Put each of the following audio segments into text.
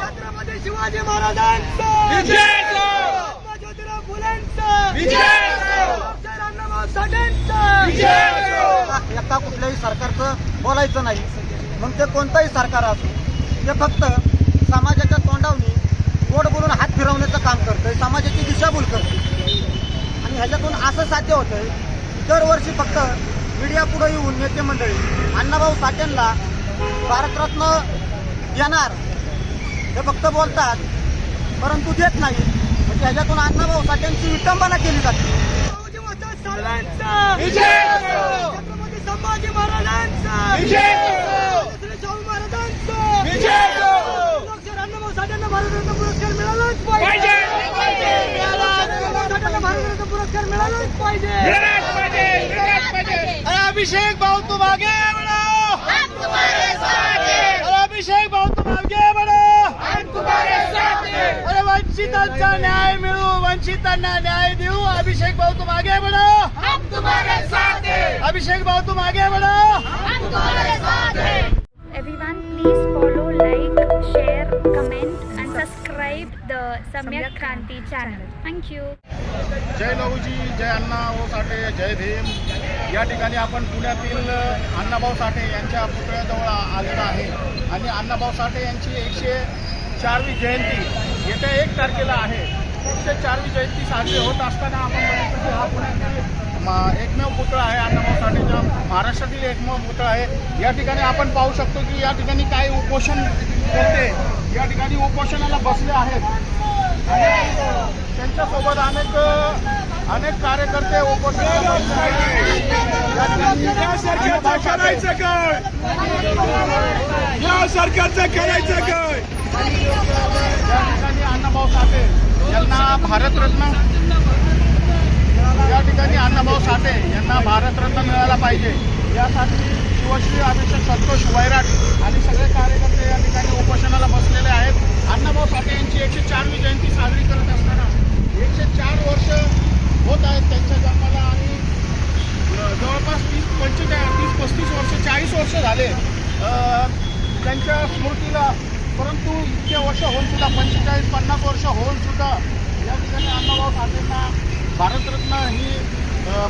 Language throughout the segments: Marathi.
छत्रपती शिवाजी महाराजांचा! ज्योतिराव फुलेंचा! एका कुठल्याही सरकारचं बोलायचं नाही. मग ते कोणतंही सरकार असो ते फक्त समाजाच्या तोंडावनी गोड बोलून हात फिरवण्याचं काम करतंय समाजाची दिशाभूल करते आणि ह्याच्यातून असं साध्य होतंय दरवर्षी फक्त मीडिया पुढे येऊन नेते मंडळी अण्णाभाऊ साठेंना भारतरत्न देणार हे फक्त बोलतात परंतु देत नाही. म्हणजे ह्याच्यातून अण्णाभाऊ साठेंची विटंबना केली जाते. पुरस्कार मिळालाच पाहिजे! अण्णाभाऊ साठेंना भारतरत्न पुरस्कार मिळालाच पाहिजे! अरे अभिषेक भाऊ तुम आगे बढ़ो अरे अभिषेक भाऊ तुम आगे बढ़ो अरे वंचितांचा न्याय मिळू वंचितांना न्याय देऊ अभिषेक भाऊ तुम आगे बढ़ो अभिषेक भाऊ तुम आगे बढ़ो Everyone, please follow, like, share, comment, and subscribe the Samyak Kranti channel. Thank you. जय लहूजी जय अण्णा ओ साठे जय भीम. या ठिकाणी आपण पुण्यातील अण्णाभाऊ साठे यांच्या पुतळ्याजवळ आलेलो आहे. आणि अण्णाभाऊ साठे यांची एकशे चारवी जयंती येत्या एक तारखेला आहे. एकशे चारवी जयंती साजरी होत असताना आपण बघितलं की हा पुण्यातील एकमेव पुतळा आहे अण्णाभाऊ साठेच्या महाराष्ट्रातील एकमेव पुतळा आहे. या ठिकाणी आपण पाहू शकतो की या ठिकाणी काही उपोषण करते या ठिकाणी उपोषणाला बसले आहेत. त्यांच्यासोबत अनेक अनेक कार्यकर्ते उपोषणाला या करायचं काय या सरकारचं करायचं काय या ठिकाणी अण्णाभाऊ साठे यांना भारतरत्न या ठिकाणी अण्णाभाऊ साठे यांना भारतरत्न मिळाला पाहिजे यासाठी शिवश्री अभिषेक संतोष वैराट आणि सगळे कार्यकर्ते या ठिकाणी उपोषणाला बसलेले आहेत. अण्णाभाऊ साठे यांची एकशे चारवी जयंती साजरी करत असतात. चार वर्ष होत आहेत त्यांच्या जन्माला आणि जवळपास तीस पंचेचाळीस तीस पस्तीस वर्ष चाळीस वर्ष झाले. त्यांच्या स्मृतीला परंतु इतके वर्ष होऊन सुद्धा पंचेचाळीस पन्नास वर्ष होऊन सुद्धा या ठिकाणी अण्णाभाऊ साठेंना भारतरत्न ही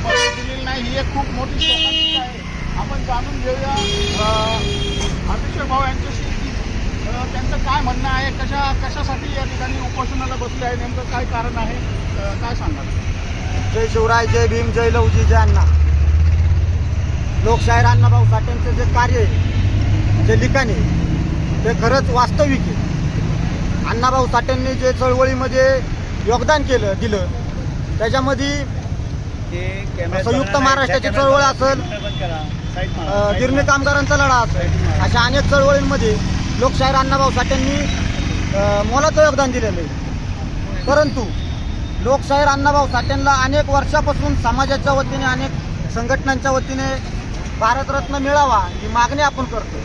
पदवी दिलेली नाही. ही एक खूप मोठी शोकांतिका आहे. आपण जाणून घेऊया अ, अभिषेक भाऊ यांच्याशी की त्यांचं काय म्हणणं आहे? कशा कशासाठी या ठिकाणी उपोषणाला बसले आहे? नेमकं काय कारण आहे? काय सांगाल? जय शिवराय जय भीम जय लवजी जय अण्णा. लोकशाहीर अण्णाभाऊ साठेंचं जे कार्य आहे जे लिखाण आहे ते खरंच वास्तविक आहे. अण्णाभाऊ साठेंनी जे चळवळीमध्ये योगदान केलं दिलं त्याच्यामध्ये संयुक्त महाराष्ट्राची चळवळ असेल गिरणी कामगारांचा लढा असेल अशा अनेक चळवळींमध्ये लोकशाहीर अण्णाभाऊ साठेंनी मोलाचं योगदान दिलेलं आहे. परंतु लोकशाहीर अण्णाभाऊ साठेंना अनेक वर्षापासून समाजाच्या वतीने अनेक संघटनांच्या वतीने भारतरत्न मिळावा ही मागणी आपण करतो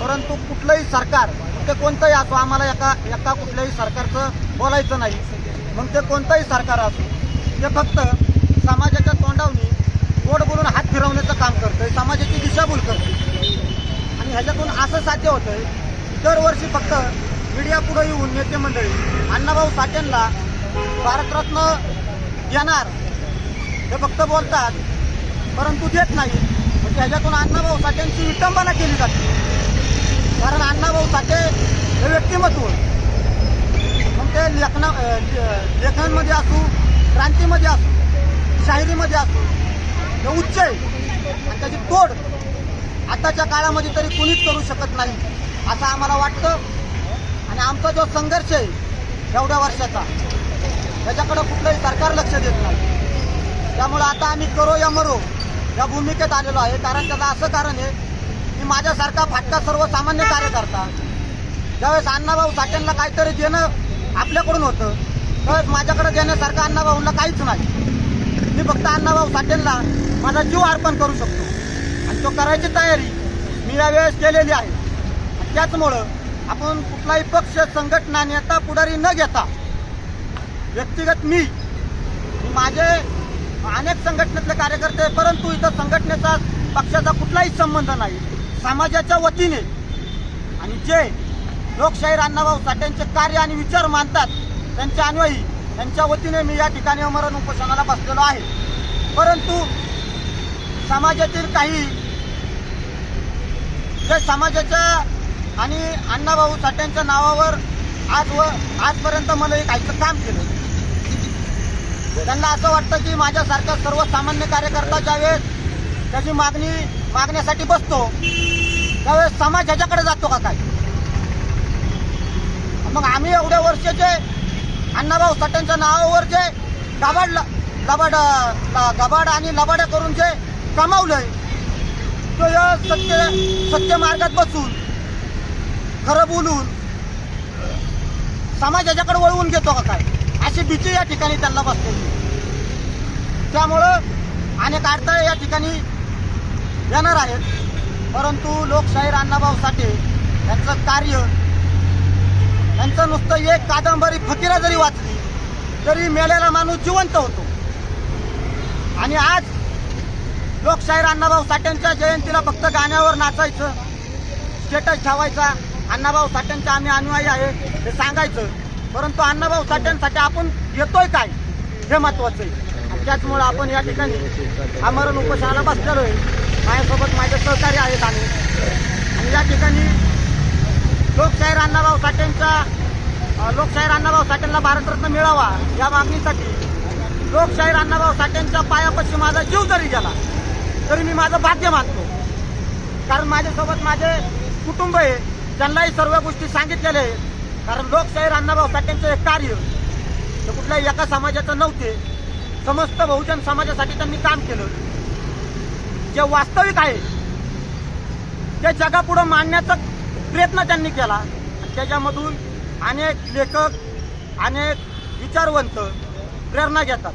परंतु कुठलंही सरकार ते कोणतंही असो आम्हाला एका एका कुठल्याही सरकारचं बोलायचं नाही. मग ते कोणतंही सरकार असो ते फक्त समाजाच्या तोंडावनी गोड बोलून हात फिरवण्याचं काम करतंय समाजाची दिशाभूल करते आणि ह्याच्यातून असं साध्य होतंय दरवर्षी फक्त मीडिया पुढे येऊन नेते मंडळी अण्णाभाऊ साठेंना भारतरत्न देणार हे फक्त बोलतात परंतु देत नाही. म्हणजे ह्याच्यातून अण्णाभाऊ साठेंची विटंबना केली जाते. कारण अण्णाभाऊ साठे हे व्यक्तिमत्व. मग ते लेखना अ, लेखनामध्ये असू क्रांतीमध्ये असू शाहिरीमध्ये असू हे उच्च आहे. आणि त्याची तोड आताच्या काळामध्ये तरी कुणीच करू शकत नाही असं आम्हाला वाटतं. आणि आमचा जो संघर्ष आहे एवढ्या वर्षाचा त्याच्याकडं कुठलंही सरकार लक्ष देत नाही. त्यामुळं आता आम्ही करो या मरो या भूमिकेत आलेलो आहे. कारण त्याला असं कारण आहे की माझ्यासारखा फाटका सर्वसामान्य कार्यकर्ता ज्यावेळेस अण्णाभाऊ साठ्यांना काहीतरी देणं आपल्याकडून होतं त्यावेळेस माझ्याकडे देण्यासारखं अण्णाभाऊंना काहीच नाही. मी फक्त अण्णाभाऊ साठेंना माझा जीव अर्पण करू शकतो. आणि तो करायची तयारी मी यावेळेस केलेली आहे. त्याचमुळं आपण कुठलाही पक्ष संघटना नेता पुढारी न घेता व्यक्तिगत मी माझे अनेक संघटनेतले कार्यकर्ते परंतु इथं संघटनेचा पक्षाचा कुठलाही संबंध नाही. समाजाच्या वतीने आणि जे लोकशाहीर अण्णाभाऊ साठेंचे कार्य आणि विचार मानतात त्यांचे अन्वयी त्यांच्या वतीने मी या ठिकाणी अमरण उपोषणाला बसलेलो आहे. परंतु समाजातील काही जे समाजाच्या आणि अण्णाभाऊ साठ्यांच्या नावावर आज व आजपर्यंत मला एक काहीचं काम केलं. त्यांना असं वाटतं की माझ्यासारखा सर्वसामान्य कार्यकर्ता ज्यावेळेस त्याची मागणी मागण्यासाठी बसतो त्यावेळेस समाज ह्याच्याकडे जातो का काय? मग आम्ही एवढ्या वर्षाचे अण्णाभाऊ साठ्यांच्या नावावर जे गबाड लबाड गबाड आणि लबाड्या करून जे कमावलंय तो या सत्य सत्य मार्गात बसून खरं बोलून समाज याच्याकडे वळवून घेतो का काय? भीती या ठिकाणी त्यांना बसलेली. त्यामुळं अनेक अडथळे या ठिकाणी येणार आहेत. परंतु लोकशाहीर अण्णाभाऊ साठे यांचं कार्य यांचं नुसतं एक कादंबरी फकीरा जरी वाचली तरी मेलेला माणूस जिवंत होतो. आणि आज लोकशाहीर अण्णाभाऊ साठ्यांच्या जयंतीला फक्त गाण्यावर नाचायचं स्टेटस ठेवायचा. अण्णाभाऊ साठ्यांचा आम्ही अनुयायी आहे हे सांगायचं. परंतु अण्णाभाऊ साठ्यांसाठी आपण येतोय काय? हे महत्वाचं आहे. आणि त्याचमुळं आपण या ठिकाणी आमरण उपोषणाला बसलेलो आहे. माझ्यासोबत माझे सहकारी आहेत आम्ही. आणि या ठिकाणी लोकशाहीर अण्णाभाऊ साठ्यांचा लोकशाहीर अण्णाभाऊ साठ्यांना भारतरत्न मिळावा या मागणीसाठी लोकशाहीर अण्णाभाऊ साठ्यांच्या पायापाशी माझा जीव जरी गेला तरी मी माझं भाग्य मानतो. कारण माझ्यासोबत माझे कुटुंब आहे त्यांनाही सर्व गोष्टी सांगितलेल्या आहेत. कारण लोकशाहीर अण्णाभाऊ साठेंचं एक कार्य. हे कुठल्याही एका समाजाचं नव्हते. समस्त बहुजन समाजासाठी त्यांनी काम केलं. जे वास्तविक आहे ते जगापुढं मांडण्याचा प्रयत्न त्यांनी केला. आणि त्याच्यामधून अनेक लेखक अनेक विचारवंत प्रेरणा घेतात.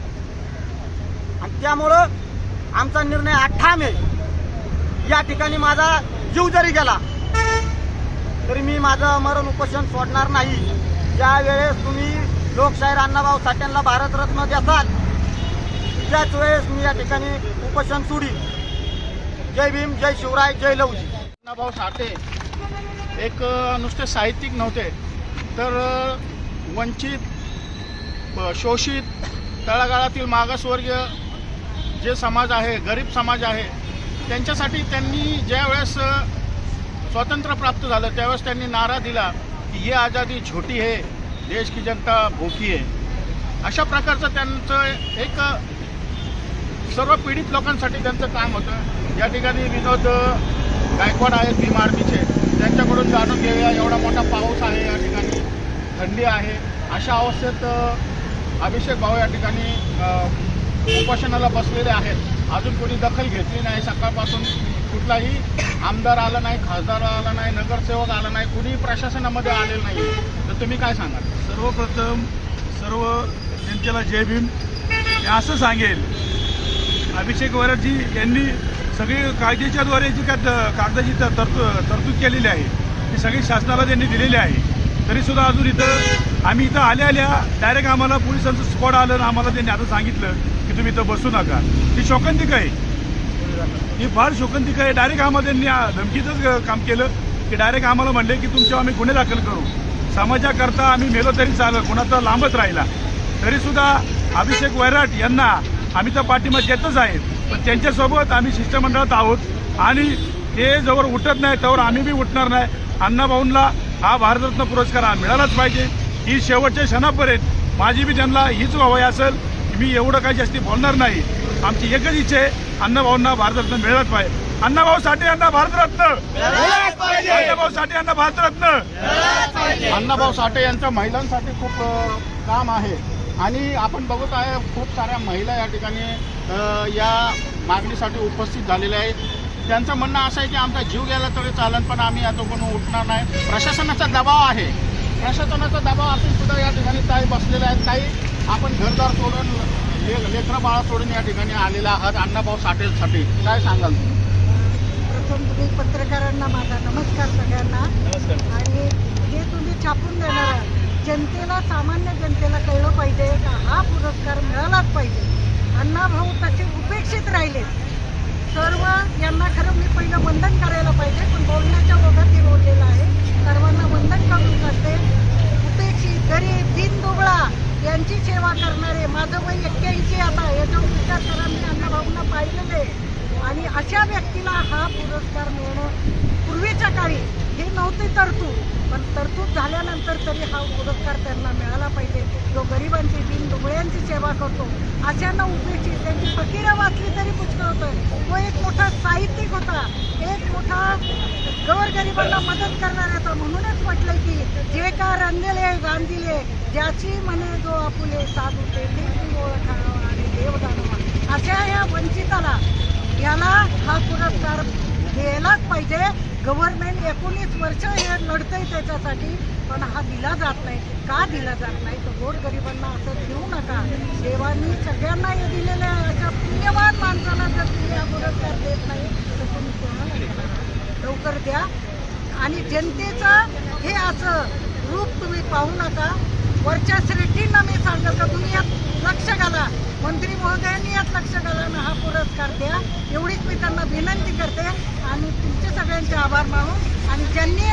आणि त्यामुळं आमचा निर्णय हा ठाम आहे. या ठिकाणी माझा जीव जरी गेला तरी मी माझं मरण उपोषण सोडणार नाही. ज्यावेळेस तुम्ही लोकशाहीर अण्णाभाऊ साठ्यांना भारतरत्न द्याल त्याच वेळेस मी या ठिकाणी उपोषण सोडीन. जय भीम जय शिवराय जय लवजी. अण्णाभाऊ साठे एक नुसते साहित्यिक नव्हते तर वंचित शोषित तळागाळातील मागासवर्गीय जे समाज आहे गरीब समाज आहे त्यांच्यासाठी त्यांनी ज्या वेळेस स्वातंत्र्य प्राप्त झालं त्यावेळेस त्यांनी नारा दिला की ये आझादी छोटी है देश की जनता भोकी आहे. अशा प्रकारचं त्यांचं एक सर्व पीडित लोकांसाठी त्यांचं काम होतं. या ठिकाणी विनोद गायकवाड आहेत भीम आर्मीचे. त्यांच्याकडून जाणून घेऊया एवढा मोठा पाऊस आहे या ठिकाणी थंडी आहे. अशा अवस्थेत अभिषेक भाऊ या ठिकाणी उपोषणाला बसलेले आहेत. अजून कोणी दखल घेतली नाही. सकाळपासून कुठलाही आमदार आला नाही खासदार आला नाही नगरसेवक आला नाही कुणीही प्रशासनामध्ये आलेलं नाही. तर तुम्ही काय सांगाल? सर्वप्रथम सर्व जनतेला जय भीम. असं सांगेल अभिषेक वरजी यांनी सगळी कायद्याच्याद्वारे जी काय त- कागदाची तरतू तरतूद केलेली आहे ती सगळी शासनाला त्यांनी दिलेली आहे. तरीसुद्धा अजून इथं आम्ही इथं आल्या आल्या डायरेक्ट आम्हाला पोलिसांचं स्पॉट आलं आम्हाला त्यांनी आता सांगितलं तुम्ही इथं बसू नका. ही शोकंतिका आहे. ही फार शोकंतिका आहे. डायरेक्ट आम्हाला त्यांनी धमकीचंच काम केलं. की डायरेक्ट आम्हाला म्हणले की तुमच्यावर आम्ही गुन्हे दाखल करू. समाजाकरता आम्ही मेलो तरी चाललं कोणाचा लांबच राहिला. तरीसुद्धा अभिषेक वैराट यांना आम्ही तर पाठिंबा देतच आहेत. पण त्यांच्यासोबत आम्ही शिष्टमंडळात आहोत. आणि ते जवळ उठत नाही त्यावर आम्ही बी उठणार नाही. अण्णाभाऊंना हा भारतरत्न पुरस्कार मिळालाच पाहिजे. ही शेवटच्या क्षणापर्यंत माझी बी त्यांना हीच व्हावी असेल. मी एवढं काही जास्ती बोलणार नाही. आमची एकच इच्छा आहे अण्णाभाऊंना भारतरत्न मिळत पाहिजे. अण्णाभाऊ साठे यांना भारतरत्न. अण्णाभाऊ साठे यांना भारतरत्न. अण्णाभाऊ साठे यांचं महिलांसाठी खूप काम आहे. आणि आपण बघत आहे खूप साऱ्या महिला या ठिकाणी या मागणीसाठी उपस्थित झालेल्या आहेत. त्यांचं म्हणणं असं आहे की आमचा जीव गेला तरी चालन पण आम्ही या पण उठणार नाही. प्रशासनाचा दबाव आहे. प्रशासनाचा दबाव असून सुद्धा या ठिकाणी काही बसलेल्या आहेत. काही आपण घरदार सोडून लेकर बाळा सोडून या ठिकाणी आलेला आहात. अण्णाभाऊ साठेसाठी काय सांगाल? तुम्ही प्रथम तुम्ही पत्रकारांना माझा नमस्कार सगळ्यांना. आणि जे तुम्ही छापून देणार जनतेला सामान्य जनतेला कळलं पाहिजे का हा पुरस्कार मिळालाच पाहिजे. अण्णाभाऊ तसे उपेक्षित राहिले. सर्व यांना खरं मी पहिलं वंदन करायला पाहिजे पण बोलण्याच्या ओघात हे बोललेलं आहे. सर्वांना वंदन करून करते. उपेक्षित गरीब दिन दुबळा. यांची सेवा करणारे माझं वय एक्क्याऐंशी आता. याचा विचार करा मी अण्णाभाऊंना पाहिलेलं आहे. आणि अशा व्यक्तीला हा पुरस्कार मिळणं पूर्वीच्या काळी हे नव्हती तरतूद. पण तरतूद झाल्यानंतर तरी हा पुरस्कार त्यांना मिळाला पाहिजे. जो गरिबांची बिन दुबळ्यांची सेवा करतो अशांना उपेक्षित त्यांची फकीरं वाचली तरी पुष्कळ होतं. तो एक मोठा साहित्यिक होता. एक मोठा गरीबांना मदत करणाऱ्याचा म्हणूनच म्हटलंय की जे का रंगले गांधिले ज्याची म्हणे जो आपुले साध होते ते ओळखावा आणि देव जाणवा अशा या वंचिताला याला हा पुरस्कार द्यायलाच पाहिजे. गव्हर्नमेंट एकोणीस वर्ष हे लढतंय त्याच्यासाठी पण हा दिला जात नाही. का दिला जात नाही? तर गोरगरिबांना असं देऊ नका. देवानी सगळ्यांना हे दिलेलं अशा पुण्यवान माणसाला जर तुम्ही हा पुरस्कार देत नाही तर तुम्ही कोणाला देणार लवकर द्या. आणि जनतेचं हे असं रूप तुम्ही पाहू नका. वरच्या श्रेष्ठींना मी सांगत का तुम्ही यात लक्ष घाला. मंत्री महोदयांनी यात लक्ष घाला आणि हा पुरस्कार द्या. एवढीच मी त्यांना विनंती करते. आणि तुमचे सगळ्यांचे आभार मानून आणि ज्यांनी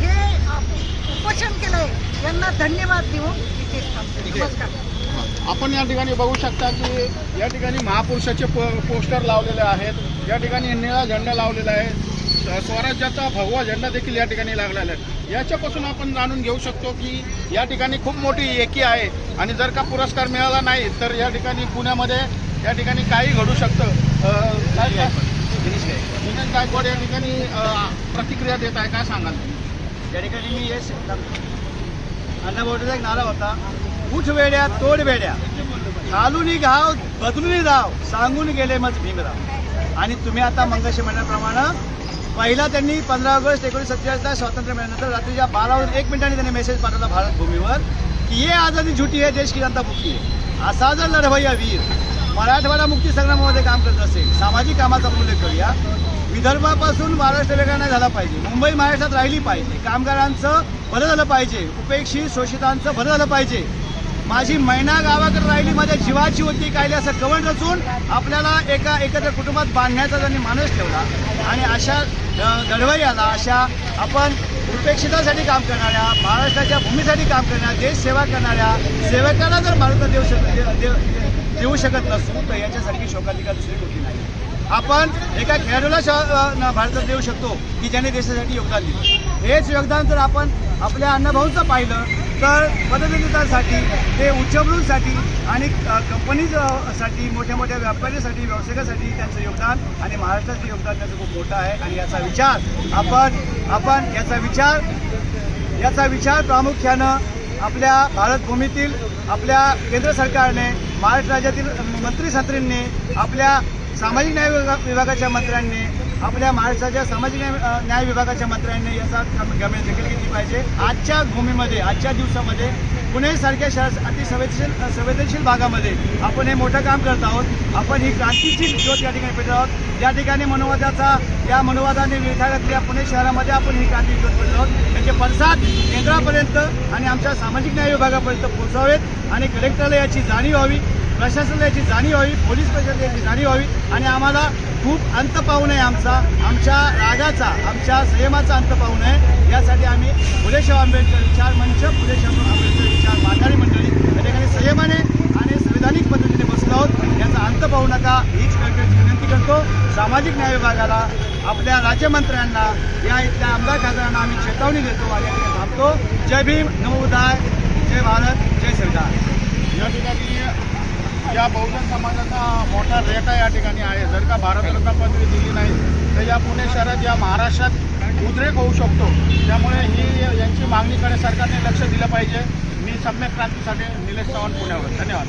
हे उपोषण केलंय यांना धन्यवाद देऊन थांबते. नमस्कार. आपण या ठिकाणी बघू शकता की या ठिकाणी महापुरुषाचे पोस्टर लावलेले आहेत. या ठिकाणी निळा झेंडा लावलेला आहे. स्वराज्याचा भगवा झेंडा देखील या ठिकाणी लागलेला आहे. याच्यापासून आपण जाणून घेऊ शकतो की या ठिकाणी खूप मोठी एकी आहे. आणि जर का पुरस्कार मिळाला नाही तर या ठिकाणी पुण्यामध्ये या ठिकाणी काही घडू शकतं? दिनेश गायकवाड. या ठिकाणी प्रतिक्रिया देत आहे. काय सांगाल? त्या ठिकाणी मी हे अण्णाभाऊचा एक नारा होता. उठ वेड्या तोड वेड्या. घालून घाव बदलून जाव सांगून गेले मग भीमराव. आणि तुम्ही आता मंगशी म्हणण्याप्रमाणे पहिला त्यांनी पंधरा ऑगस्ट एकोणीस सत्तेचाळीसला स्वातंत्र्य मिळाल्यानंतर रात्रीच्या बारा वाजून एक मिनिटांनी त्यांनी मेसेज पाठवला भारत भूमीवर की ये आझादी झुटी आहे देश की जनता मुक्ती आहे असा जर लढवय्या वीर मराठवाडा मुक्ती संग्रामामध्ये काम करत असेल सामाजिक कामाचा उल्लेख करूया. विदर्भापासून महाराष्ट्र वेगळा नाही झाला पाहिजे. मुंबई महाराष्ट्रात राहिली पाहिजे. कामगारांचं बरं झालं पाहिजे. उपेक्षित शोषितांचं बरं झालं पाहिजे. माझी मैना गावाकडे राहिली माझ्या जीवाची होती कायली असं कवण रचून आपल्याला एका एकत्र कुटुंबात बांधण्याचा त्यांनी मानस ठेवला. आणि अशा अ, आला. अशा आपण उपेक्षितासाठी काम करणाऱ्या महाराष्ट्राच्या भूमीसाठी काम करणाऱ्या देश सेवा करणाऱ्या सेवकांना जर भारतात देऊ शक दे- देऊ शकत नसू तर याच्यासारखी शोकाधिका दुसरी कुठली नाही. आपण एका खेळाडूला भारतात देऊ शकतो की ज्याने देशासाठी योगदान दिलं. हेच योगदान जर आपण आपल्या अण्णाभाऊंचं पाहिलं तर पदवीसाठी ते उच्चभ्रूंसाठी आणि कंपनीजसाठी कंपनीजसाठी मोठ्या मोठ्या व्यापाऱ्यासाठी व्यावसायिकासाठी त्यांचं योगदान आणि महाराष्ट्राचं योगदान त्याचं खूप मोठं आहे. आणि याचा विचार आपण आपण याचा विचार याचा विचार प्रामुख्यानं आपल्या भारतभूमीतील आपल्या केंद्र सरकारने महाराष्ट्र राज्यातील मंत्री संत्रींनी आपल्या सामाजिक न्याय विभागाच्या मंत्र्यांनी आपल्या महाराष्ट्राच्या सामाजिक न्याय न्याय विभागाच्या मंत्र्यांनी याचा गम- गंभीर घेतली पाहिजे. आजच्या भूमीमध्ये आजच्या दिवसामध्ये पुणे सारख्या शहर अति संवेदनशील संवेदनशील भागामध्ये आपण हे मोठं काम करत आहोत. आपण ही क्रांतीची ज्योत या ठिकाणी पेटत आहोत. या ठिकाणी मनोवादाचा या मनोवादाने विळखा घातल्या पुणे शहरामध्ये आपण ही क्रांती ज्योत पेटत आहोत. याचे पडसाद केंद्रापर्यंत आणि आमच्या सामाजिक न्याय विभागापर्यंत पोहोचावेत आणि कलेक्टरला याची जाणीव व्हावी. प्रशासनाला याची जाणीव व्हावी पोलीस प्रशासनाला याची जाणीव व्हावी आणि आम्हाला खूप अंत पाहू नये आमचा आमच्या रागाचा आमच्या संयमाचा अंत पाहू नये. यासाठी आम्ही फुलेशाह आंबेडकर विचार मंच फुलेशाह आंबेडकर विचार मांडणारी मंडळी या ठिकाणी संयमाने आणि संविधानिक पद्धतीने बसलो आहोत. याचा अंत पाहू नका. हीच कळकळीची विनंती करतो. सामाजिक न्याय विभागाला आपल्या राज्यमंत्र्यांना या इथल्या आमदार खासदारांना आम्ही चेतावणी देतो आणि थांबतो. जय भीम. नमोदाय जय भारत. जय संविधान. या ठिकाणी या बहुजन समाजाचा मोठा रेटा या ठिकाणी आहे. जर का भारतरत्न पदवी दिली नाही तर या पुणे शहरात या महाराष्ट्रात उद्रेक होऊ शकतो. त्यामुळे ही यांची मागणीकडे सरकारने लक्ष दिलं पाहिजे. मी सम्यक क्रांतीसाठी निलेश चव्हाण पुण्यावर. धन्यवाद.